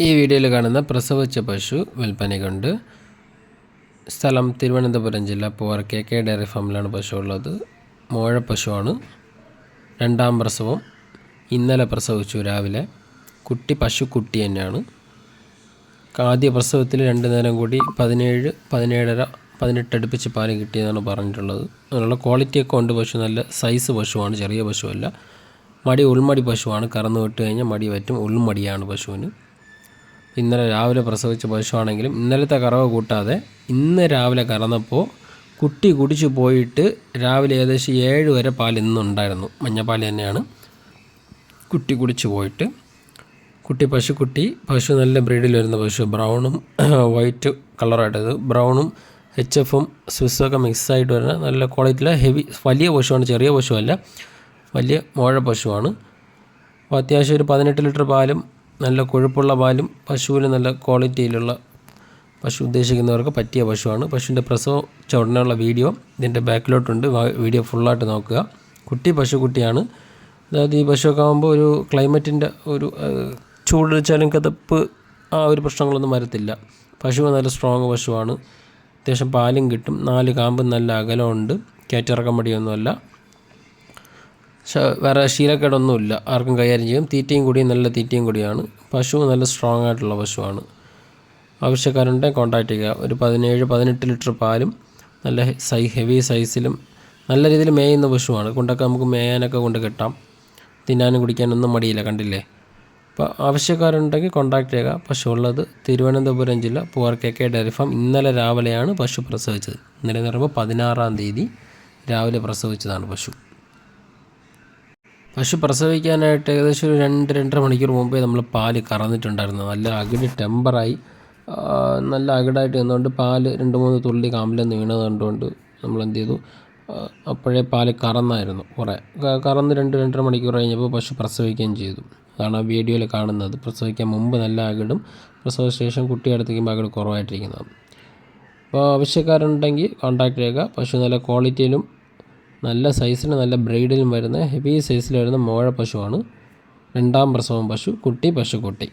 ഈ വീഡിയോയിൽ കാണുന്ന പ്രസവിച്ച പശു വിൽപ്പനയ്ക്കുണ്ട്. സ്ഥലം തിരുവനന്തപുരം ജില്ല പൂവാർ കെ കെ ഡയറി ഫാമിലാണ് പശു ഉള്ളത് മോഴ പശുവാണ്. രണ്ടാം പ്രസവം. ഇന്നലെ പ്രസവിച്ചു രാവിലെ. കുട്ടി പശു കുട്ടി തന്നെയാണ്. ആദ്യ പ്രസവത്തിൽ രണ്ട് നേരം കൂടി പതിനേഴ് പതിനേഴര പതിനെട്ട് അടുപ്പിച്ച് പാൽ കിട്ടിയെന്നാണ് പറഞ്ഞിട്ടുള്ളത്. അതിനുള്ള ക്വാളിറ്റിയൊക്കെ ഉണ്ട് പശു. നല്ല സൈസ് പശുവാണ്. ചെറിയ പശുവല്ല. മടി ഉൾമടി പശുവാണ്. കറന്നു വിട്ട് കഴിഞ്ഞാൽ മടി പറ്റും. ഉൾമടിയാണ് പശുവിന്. ഇന്നലെ രാവിലെ പ്രസവിച്ച പശുവാണെങ്കിലും ഇന്നലത്തെ കറവ് കൂട്ടാതെ ഇന്ന് രാവിലെ കറന്നപ്പോൾ കുട്ടി കുടിച്ചു പോയിട്ട് രാവിലെ ഏകദേശം ഏഴ് വരെ പാൽ ഇന്നുണ്ടായിരുന്നു. മഞ്ഞപ്പാൽ തന്നെയാണ്. കുട്ടി കുടിച്ചു പോയിട്ട് കുട്ടി പശുക്കുട്ടി പശു നല്ല ബ്രീഡിൽ വരുന്ന പശു ബ്രൗണും വൈറ്റ് കളറായിട്ടത് ബ്രൗണും എച്ച് എഫും സ്വിസ്സൊക്കെ മിക്സായിട്ട് വരുന്ന നല്ല ക്വാളിറ്റിയിലെ ഹെവി വലിയ പശുവാണ് ചെറിയ പശുവല്ല വലിയ മോഴ പശുവാണ്. അപ്പോൾ അത്യാവശ്യം ഒരു പതിനെട്ട് ലിറ്റർ പാലും നല്ല കൊഴുപ്പുള്ള പാലും പശുവിന് നല്ല ക്വാളിറ്റിയിലുള്ള പശു ഉദ്ദേശിക്കുന്നവർക്ക് പറ്റിയ പശുവാണ്. പശുവിന്റെ പ്രസവ ചുടനുള്ള വീഡിയോ ഇതിന്റെ ബാക്കിലോട്ടുണ്ട്. വീഡിയോ ഫുള്ളായിട്ട് നോക്കുക. കുട്ടി പശു കുട്ടിയാണ്. അതായത് ഈ പശുവൊക്കെ ആകുമ്പോൾ ഒരു ക്ലൈമറ്റിന്റെ ഒരു ചൂട് വെച്ചാലും കതപ്പ് ആ ഒരു പ്രശ്നങ്ങളൊന്നും വരത്തില്ല. പശു നല്ല സ്ട്രോങ് പശുവാണ്. അത്യാവശ്യം പാലും കിട്ടും. നാല് കാമ്പും നല്ല അകലമുണ്ട്. കയറ്റിറക്കം മടിയൊന്നുമല്ല. വേറെ ശീലക്കേടൊന്നുമില്ല. ആർക്കും കൈകാര്യം ചെയ്യും. തീറ്റയും കൂടി നല്ല തീറ്റയും കൂടിയാണ്. പശു നല്ല സ്ട്രോങ് ആയിട്ടുള്ള പശുവാണ്. ആവശ്യക്കാരുണ്ടെങ്കിൽ കോൺടാക്റ്റ് ചെയ്യുക. ഒരു പതിനേഴ് പതിനെട്ട് ലിറ്റർ പാലും നല്ല സൈ ഹെവി സൈസിലും നല്ല രീതിയിൽ മേയുന്ന പശുവാണ്. കൊണ്ടൊക്കെ നമുക്ക് മേയാനൊക്കെ കൊണ്ട് കിട്ടാം. തിന്നാനും കുടിക്കാനൊന്നും മടിയില്ല കണ്ടില്ലേ? അപ്പോൾ ആവശ്യക്കാരുണ്ടെങ്കിൽ കോൺടാക്ട് ചെയ്യുക. പശു ഉള്ളത് തിരുവനന്തപുരം ജില്ല Poovar K K dairy farm. ഇന്നലെ രാവിലെയാണ് പശു പ്രസവിച്ചത്. ഇന്നലെ എന്ന് പറയുമ്പോൾ പതിനാറാം തീയതി രാവിലെ പ്രസവിച്ചതാണ് പശു. പശു പ്രസവിക്കാനായിട്ട് ഏകദേശം ഒരു രണ്ട് രണ്ടര മണിക്കൂർ മുമ്പേ നമ്മൾ പാൽ കറന്നിട്ടുണ്ടായിരുന്നു. നല്ല അകിട് ടെമ്പറായി. നല്ല അകിടായിട്ട് നിന്നുകൊണ്ട് പാൽ രണ്ട് മൂന്ന് തുള്ളി കാമ്പിലെന്ന് വീണത് കണ്ടുകൊണ്ട് നമ്മൾ എന്ത് ചെയ്തു? അപ്പോഴേ പാൽ കറന്നായിരുന്നു കുറേ. കറന്ന് രണ്ട് രണ്ടര മണിക്കൂർ കഴിഞ്ഞപ്പോൾ പശു പ്രസവിക്കുകയും ചെയ്തു. അതാണ് ആ വീഡിയോയിൽ കാണുന്നത്. പ്രസവിക്കാൻ മുമ്പ് നല്ല അകിടും പ്രസവ ശേഷം കുട്ടി അടുത്തേക്കുമ്പോൾ അകിട് കുറവായിട്ടിരിക്കുന്നതാണ്. അപ്പോൾ ആവശ്യക്കാരുണ്ടെങ്കിൽ കോൺടാക്ട് ചെയ്യുക പശു നല്ല ക്വാളിറ്റിയിലും നല്ല സൈസിന് നല്ല ബ്രീഡിലും വരുന്ന ഹെവി സൈസിൽ വരുന്ന മോഴ പശുവാണ്. രണ്ടാം പ്രസവം പശു കുട്ടി പശുക്കുട്ടി.